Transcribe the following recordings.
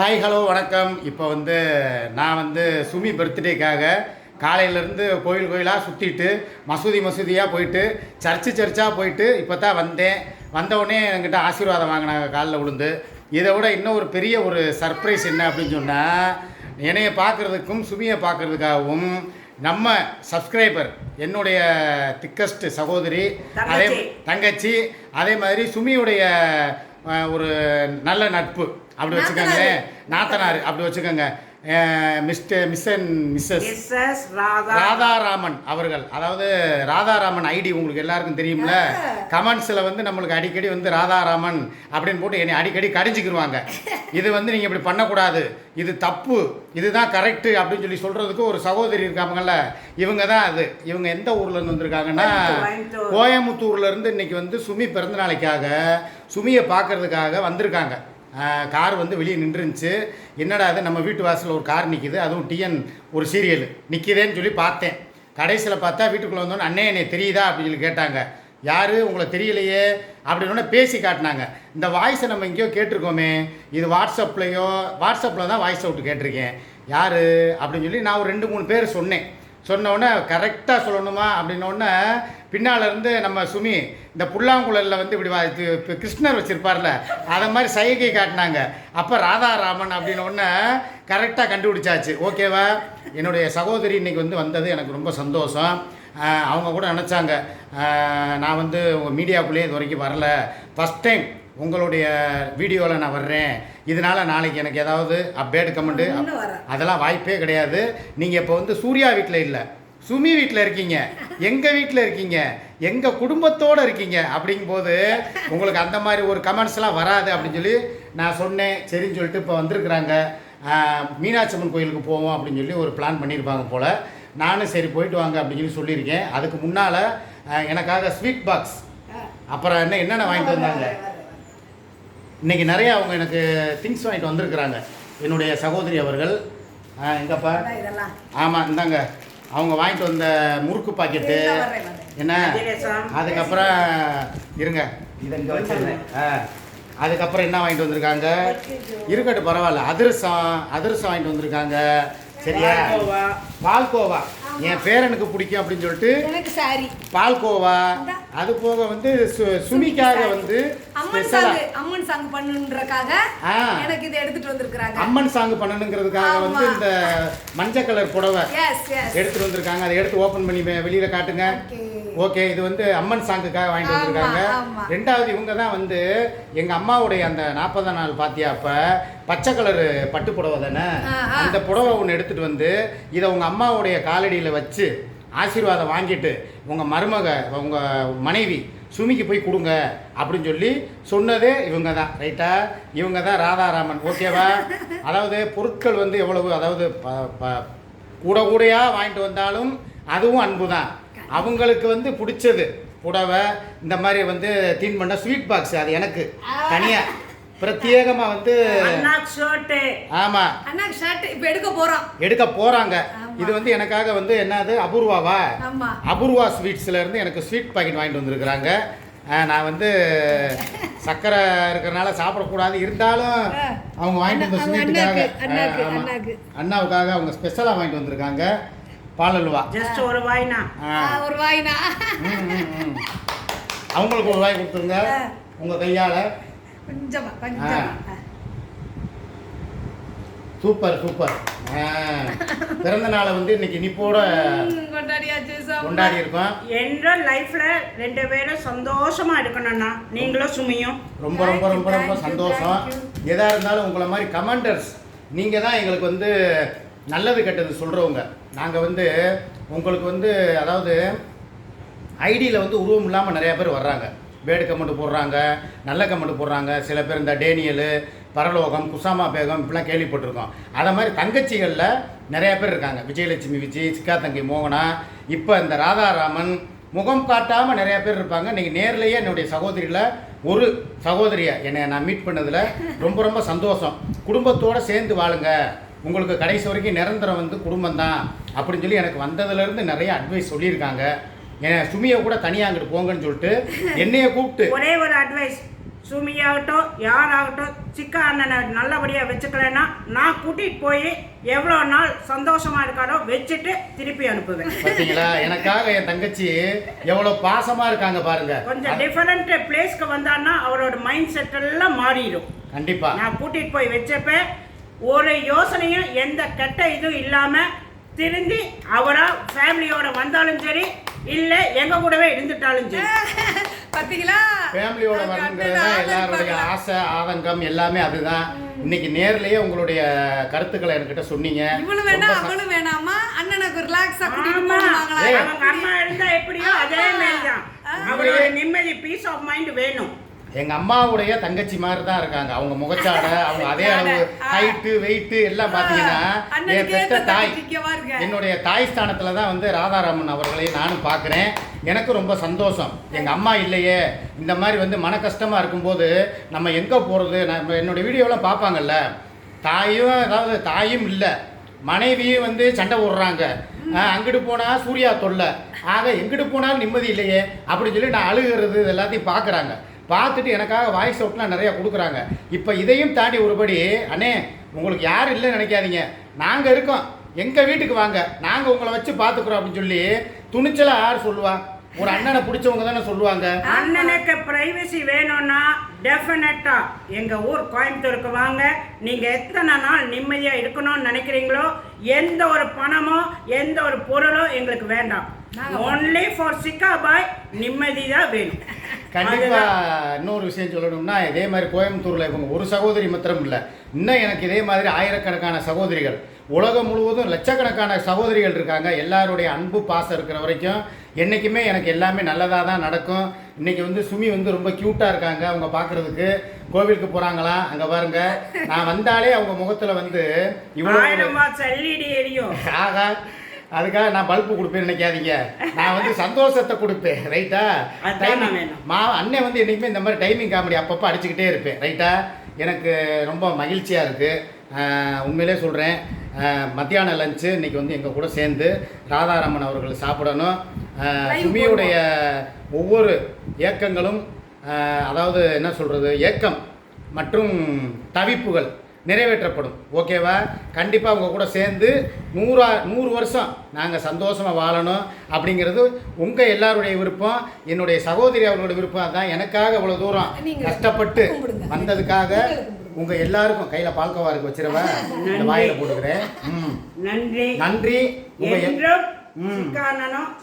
Hi hello வணக்கம். இப்போ வந்து நான் வந்து சுமி பர்த்டேக்காக காலையிலேருந்து கோயில் கோயிலாக சுற்றிட்டு மசூதி மசூதியாக போயிட்டு சர்ச்சு சர்ச்சாக போயிட்டு இப்போ தான் வந்தேன் வந்தவுடனே என்கிட்ட ஆசீர்வாதம் வாங்கினாங்க காலில் விழுந்து இதை விட இன்னும் ஒரு பெரிய ஒரு சர்ப்ரைஸ் என்ன அப்படின்னு சொன்னால் என்னைய பார்க்குறதுக்கும் சுமியை பார்க்குறதுக்காகவும் நம்ம சப்ஸ்கிரைபர் என்னுடைய திக்கஸ்ட் சகோதரி அதே தங்கச்சி. அதே மாதிரி சுமியுடைய ஒரு நல்ல நட்பு. அப்படி வச்சுக்கோங்க. நாத்தனார். அப்படி வச்சுக்கோங்க. Mister miss and missus. Radharaman அவர்கள். அதாவது ராதாராமன் ஐடி உங்களுக்கு எல்லாருக்கும் தெரியும்ல? கமெண்ட்ஸில் வந்து நம்மளுக்கு அடிக்கடி வந்து ராதாராமன் அப்படின்னு போட்டு என்னை அடிக்கடி கடிஞ்சிக்கிருவாங்க. இது வந்து நீங்கள் இப்படி பண்ணக்கூடாது. இது தப்பு. இதுதான் கரெக்டு அப்படின்னு சொல்லி சொல்கிறதுக்கு ஒரு சகோதரி இருக்காங்கல்ல. இவங்க தான் அது. இவங்க எந்த ஊர்லேருந்து வந்திருக்காங்கன்னா கோயம்புத்தூர். கோயம்புத்தூர்ல இருந்து இன்னைக்கு வந்து சுமி பிறந்த நாளைக்காக சுமியை பார்க்கறதுக்காக வந்திருக்காங்க. கார் வந்து வெளியே நின்றுருந்துச்சு. என்னடா அது நம்ம வீட்டு வாசலில் ஒரு கார் நிற்கிது அதுவும் டிஎன் ஒரு சீரியல். நிற்கிதேன்னு சொல்லி பார்த்தேன். கடைசியில் பார்த்தா வீட்டுக்குள்ளே வந்தோன்னு அண்ணே என்னை தெரியுதா? அப்படின்னு சொல்லி கேட்டாங்க. யார்? உங்களை தெரியலையே. அப்படின்னு பேசி காட்டினாங்க. இந்த வாய்ஸை நம்ம எங்கேயோ கேட்டிருக்கோமே. இது வாட்ஸ்அப்லேயோ வாட்ஸ்அப்பில் தான் வாய்ஸ் அவுட் கேட்டிருக்கேன். யார்? அப்படின்னு சொல்லி நான் ஒரு ரெண்டு மூணு பேர் சொன்னேன். சொன்னோடனே கரெக்டாக சொல்லணுமா அப்படின்னோடனே பின்னாலேருந்து நம்ம சுமி இந்த புல்லாங்குழலில் வந்து இப்படி வா- இது இப்போ கிருஷ்ணர் வச்சுருப்பார்ல அதை மாதிரி சைகை காட்டினாங்க. அப்போ ராதாராமன் அப்படின்னோடனே கரெக்டாக கண்டுபிடிச்சாச்சு. ஓகேவா? என்னுடைய சகோதரி இன்னைக்கு வந்து வந்தது எனக்கு ரொம்ப சந்தோஷம். அவங்க கூட நினச்சாங்க. நான் வந்து உங்கள் மீடியாக்குள்ளேயே இது வரைக்கும் வரல. ஃபஸ்ட் டைம் உங்களுடைய வீடியோவில் நான் வர்றேன். இதனால் நாளைக்கு எனக்கு ஏதாவது அப்டேட் கமெண்ட்டு வராது. அதெல்லாம் வாய்ப்பே கிடையாது. நீங்கள் இப்போ வந்து சூர்யா வீட்டில் இல்லை. சுமி வீட்டில் இருக்கீங்க. எங்கள் வீட்டில் இருக்கீங்க? எங்கள் குடும்பத்தோடு இருக்கீங்க? அப்படிங்கும்போது உங்களுக்கு அந்த மாதிரி ஒரு கமெண்ட்ஸ்லாம் வராது அப்படின்னு சொல்லி நான் சொன்னேன். சரின்னு சொல்லிட்டு இப்போ வந்திருக்கிறாங்க. மீனாட்சி அம்மன் கோயிலுக்கு போவோம் அப்படின்னு சொல்லி ஒரு பிளான் பண்ணியிருப்பாங்க போல். நானும் சரி போயிட்டு வாங்க அப்படின்னு சொல்லி சொல்லியிருக்கேன். அதுக்கு முன்னால் எனக்காக ஸ்வீட் பாக்ஸ் அப்புறம் என்ன என்னென்ன வாங்கிட்டு வந்தாங்க? இன்னைக்கு நிறைய அவங்க எனக்கு திங்ஸ் வாங்கிட்டு வந்திருக்கிறாங்க. என்னுடைய சகோதரி அவர்கள். ஆ, எங்கப்பா? இதெல்லாம். ஆமாம் இந்தாங்க. அவங்க வாங்கிட்டு வந்த முறுக்கு பாக்கெட்டு. என்ன. அதுக்கப்புறம் இருங்க. இதை இங்கே வச்சிருந்தேன் ஆ அதுக்கப்புறம் என்ன வாங்கிட்டு வந்திருக்காங்க? இருக்கட்டும் பரவாயில்ல. அதிரசம் அதிரசம் வாங்கிட்டு வந்திருக்காங்க. சரியா? பால்கோவா. என் பேரனுக்கு பிடிக்கும் அப்படின்னு சொல்லிட்டு எனக்கு சாரி பால்கோவா அது போக வந்து சுமிக்காக வந்து அம்மன் சாங் அம்மன் சாங் பண்ணுன்றக்காக. எனக்கு இதை எடுத்துட்டு வந்திருக்காங்க அம்மன் சாங் பண்ணணுங்கிறதுக்காக வந்து. இந்த மஞ்சள் கலர் புடவை எடுத்துட்டு வந்திருக்காங்க அதை எடுத்து ஓபன் பண்ணி வெளியில காட்டுங்க. ஓகே இது வந்து அம்மன் சாங்குக்காக வாங்கிட்டு வந்திருக்காங்க. ரெண்டாவது இவங்க தான் வந்து எங்க அம்மாவுடைய அந்த நாற்பதாம் நாள் பாத்தியா அப்ப பச்சை கலர் பட்டு புடவை தானே. அந்த புடவை ஒன்று எடுத்துட்டு வந்து இதை உங்க அம்மாவுடைய காலடியில் வச்சு ஆசீர்வாதம் வாங்கிட்டு உங்கள் மருமக உங்கள் மனைவி சுமிக்கு போய் கொடுங்க அப்படின்னு சொல்லி சொன்னதே இவங்க தான் ரைட்டா இவங்க தான் ராதாராமன் ஓகேவா அதாவது பொருட்கள் வந்து எவ்வளவு அதாவது ப- ப- கூட கூடையாக வாங்கிட்டு வந்தாலும் அதுவும் அன்பு தான் அவங்களுக்கு வந்து பிடிச்சது புடவை இந்த மாதிரி வந்து தீன் பண்ண ஸ்வீட் பாக்ஸ் அது எனக்கு தனியாக பிரத்யேகமா வந்து ஆமா. எடுக்க போறோம். எடுக்க போறாங்க. இது வந்து எனக்காக வந்து என்னது? அபூர்வாவா? அபூர்வா ஸ்வீட்ஸ்ல இருந்து எனக்கு ஸ்வீட் பாக்கெட் வாங்கிட்டு வந்திருக்கிறாங்க. நான் வந்து சக்கரை இருக்கிறனால சாப்பிடக்கூடாது. இருந்தாலும் அவங்க வாங்கிட்டு வந்த ஸ்வீட்டுக்காக. அண்ணாவுக்காக அவங்க ஸ்பெஷலாக வாங்கிட்டு வந்திருக்காங்க. பால் அல்வா. ஜஸ்ட் ஒரு வாய்னா. ஒரு வாய்னா. அவங்களுக்கு ஒரு வாய் கொடுத்துருங்க. உங்க கையால. கொஞ்சமா. Super super. ஆ. பிறந்த நாளை வந்து இன்னைக்கு இனிப்போட. கொண்டாடி இருக்கோம் என்ற லைஃப்ல ரெண்டு பேரும் சந்தோஷமா இருக்கணும்ண்ணா நீங்களும் சுமியும். ரொம்ப ரொம்ப ரொம்ப ரொம்ப சந்தோஷம். எதா இருந்தாலும் உங்களை மாதிரி கமெண்டர்ஸ் நீங்க தான் எங்களுக்கு வந்து நல்லது கெட்டது சொல்றவங்க. நாங்க வந்து உங்களுக்கு வந்து அதாவது ஐடியில் வந்து உருவம் இல்லாமல் நிறைய பேர் வர்றாங்க. பேடு கமெண்ட் போடுறாங்க நல்ல கமெண்ட் போடுறாங்க. சில பேர் இந்த டேனியலு பரலோகம் குசாமா பேகம் இப்படிலாம் கேள்விப்பட்டிருக்கோம். அதை மாதிரி தங்கச்சிகளில் நிறைய பேர் இருக்காங்க. விஜயலட்சுமி விஜய் சிக்கா தங்கை மோகனா. இப்போ இந்த ராதாராமன் முகம் காட்டாமல் நிறைய பேர் இருப்பாங்க. நீங்கள் நேர்லேயே என்னுடைய சகோதரியில் ஒரு சகோதரியை என்னை நான் மீட் பண்ணதில் ரொம்ப ரொம்ப சந்தோஷம். குடும்பத்தோடு சேர்ந்து வாழுங்க. உங்களுக்கு கடைசி வரைக்கும் நிரந்தரம் வந்து குடும்பம் தான் அப்படின்னு சொல்லி எனக்கு வந்ததுலேருந்து நிறைய அட்வைஸ் சொல்லியிருக்காங்க. என் சுமியை கூட தனியாக அங்கிட்டு போங்கன்னு சொல்லிட்டு என்னைய கூப்பிட்டு. ஒரே ஒரு அட்வைஸ் சுமியாகட்டும் யாராகட்டும் சிக்கா அண்ணனை நல்லபடியாக வச்சுக்கலைன்னா நான் கூட்டிகிட்டு போய் எவ்வளோ நாள் சந்தோஷமா இருக்காரோ வச்சுட்டு திருப்பி அனுப்புவேன். பார்த்தீங்களா எனக்காக என் தங்கச்சி எவ்வளோ பாசமா இருக்காங்க பாருங்க. கொஞ்சம் டிஃபரெண்ட் பிளேஸ்க்கு வந்தான்னா அவரோட மைண்ட் செட் எல்லாம் மாறிடும். கண்டிப்பா. நான் கூட்டிட்டு போய் வச்சப்ப ஒரு யோசனையும் எந்த கெட்ட இதுவும் இல்லாம திருந்தி அவரா ஃபேமிலியோட வந்தாலும் சரி இல்ல எங்க கூடவே இருந்துட்டாலும் சரி. பாத்தீங்களா? ஃபேமிலியோட வரணுங்கிறது தான் எல்லாருடைய ஆசை ஆதங்கம் எல்லாமே அதுதான் இன்னைக்கு நேர்லயே உங்களுடைய கருத்துக்களை என்கிட்ட சொன்னீங்க. இவளும் வேணாம் அவளும் வேணாமா? அண்ணனுக்கு ரிலாக்ஸா ஏய். அவங்க அம்மா இருந்தா எப்படியோ அதே மாதிரிதான். அவரோட நிம்மதி பீஸ் ஆஃப் மைண்ட் வேணும். எங்க அம்மாவுடைய தங்கச்சி மாதிரி தான் இருக்காங்க. அவங்க முகச்சாடை அவங்க அதே அளவு ஹைட்டு வெயிட் எல்லாம் பாத்தீங்கன்னா என் பெத்த தாய் என்னுடைய தாய் ஸ்தானத்துல தான் வந்து ராதாராமன் அவர்களை நானும் பார்க்குறேன். எனக்கு ரொம்ப சந்தோஷம். எங்கள் அம்மா இல்லையே. இந்த மாதிரி வந்து மன கஷ்டமாக இருக்கும்போது நம்ம எங்கே போகிறது நம்ம என்னுடைய வீடியோலாம் பார்ப்பாங்கல்ல. தாயும் அதாவது தாயும் இல்லை. மனைவியும் வந்து சண்டை போடுறாங்க. அங்கிட்டு போனால் சூர்யா தொல்லை. ஆக எங்கிட்டு போனாலும் நிம்மதி இல்லையே. அப்படின்னு சொல்லி நான் அழுகிறது எல்லாத்தையும் பார்க்குறாங்க. பார்த்துட்டு எனக்காக வாய்ஸ் அவுட்லாம் நிறையா கொடுக்குறாங்க. இப்போ இதையும் தாண்டி ஒருபடி அண்ணே உங்களுக்கு யாரும் இல்லைன்னு நினைக்காதீங்க. நாங்கள் இருக்கோம். எங்கள் வீட்டுக்கு வாங்க. நாங்கள் உங்களை வச்சு பார்த்துக்குறோம் அப்படின்னு சொல்லி துணிச்சலாக யார் சொல்லுவா? ஒரு அண்ணனை பிடிச்சவங்க தானே சொல்லுவாங்க. அண்ணனுக்கு பிரைவசி வேணும்னா டெஃபினட்டா எங்க ஊர் கோயம்புத்தூருக்கு வாங்க. நீங்க எத்தனை நாள் நிம்மதியா இருக்கணும்னு நினைக்கிறீங்களோ எந்த ஒரு பணமோ எந்த ஒரு பொருளோ எங்களுக்கு வேண்டாம். ஒன்லி ஃபார் சிக்கா பாய் நிம்மதி தான் வேணும். கண்டிப்பா இன்னொரு விஷயம் சொல்லணும்னா இதே மாதிரி கோயம்புத்தூர்ல இவங்க ஒரு சகோதரி மாத்திரம் இல்லை. இன்னும் எனக்கு இதே மாதிரி ஆயிரக்கணக்கான சகோதரிகள். உலகம் முழுவதும் லட்சக்கணக்கான சகோதரிகள் இருக்காங்க. எல்லாருடைய அன்பு பாசம் இருக்கிற வரைக்கும் என்றைக்குமே எனக்கு எல்லாமே நல்லதாக தான் நடக்கும். இன்னைக்கு வந்து சுமி வந்து ரொம்ப க்யூட்டாக இருக்காங்க அவங்க பார்க்கறதுக்கு கோவிலுக்கு போகிறாங்களா அங்கே பாருங்க. நான் வந்தாலே அவங்க முகத்தில் வந்து இவ்வளோ ஆகா அதுக்காக நான் பல்பு கொடுப்பேன்னு நினைக்காதீங்க. நான் வந்து சந்தோஷத்தை கொடுப்பேன் ரைட்டா டைமிங். மா அண்ணன் வந்து என்றைக்குமே இந்த மாதிரி டைமிங் காமெடி அப்பப்போ அடிச்சுக்கிட்டே இருப்பேன் ரைட்டா எனக்கு ரொம்ப மகிழ்ச்சியாக இருக்குது உண்மையிலே சொல்கிறேன் மத்தியான லஞ்சு இன்னைக்கு வந்து எங்கள் கூட சேர்ந்து ராதாராமன் அவர்கள் சாப்பிடணும். சுமியுடைய ஒவ்வொரு ஏக்கங்களும் ஆஹ், அதாவது என்ன சொல்கிறது ஏக்கம் மற்றும் தவிப்புகள் நிறைவேற்றப்படும். ஓகேவா? கண்டிப்பாக உங்கள் கூட சேர்ந்து நூறா நூறு வருஷம் நாங்கள் சந்தோஷமாக வாழணும் அப்படிங்கிறது உங்கள் எல்லாருடைய விருப்பம். என்னுடைய சகோதரி அவர்களுடைய விருப்பம் தான் எனக்காக இவ்வளோ தூரம் கஷ்டப்பட்டு. வந்ததுக்காக. உங்கள் எல்லாருக்கும் கையில் பால்கவா இருக்கு வச்சிருவேன் இந்த வாயில் போட்டுக்கிறேன். நன்றி. நன்றி. உங்கள்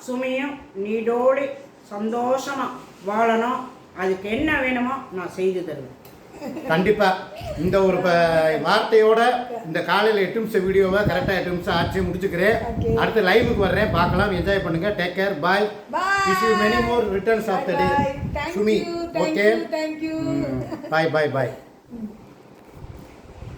சுமியும் நீடோடி சந்தோஷமா வாழணும். அதுக்கு என்ன வேணுமோ நான் செய்து தருவேன். கண்டிப்பா. இந்த ஒரு வார்த்தையோட இந்த காலையில் எட்டு நிமிஷம் வீடியோவை கரெக்டாக எட்டு நிமிஷம் ஆச்சு முடிச்சுக்கிறேன். அடுத்து லைவுக்கு வர்றேன். பார்க்கலாம். என்ஜாய் பண்ணுங்க. Take care bye. Wish you many more returns of the day Sumi okay. Bye bye bye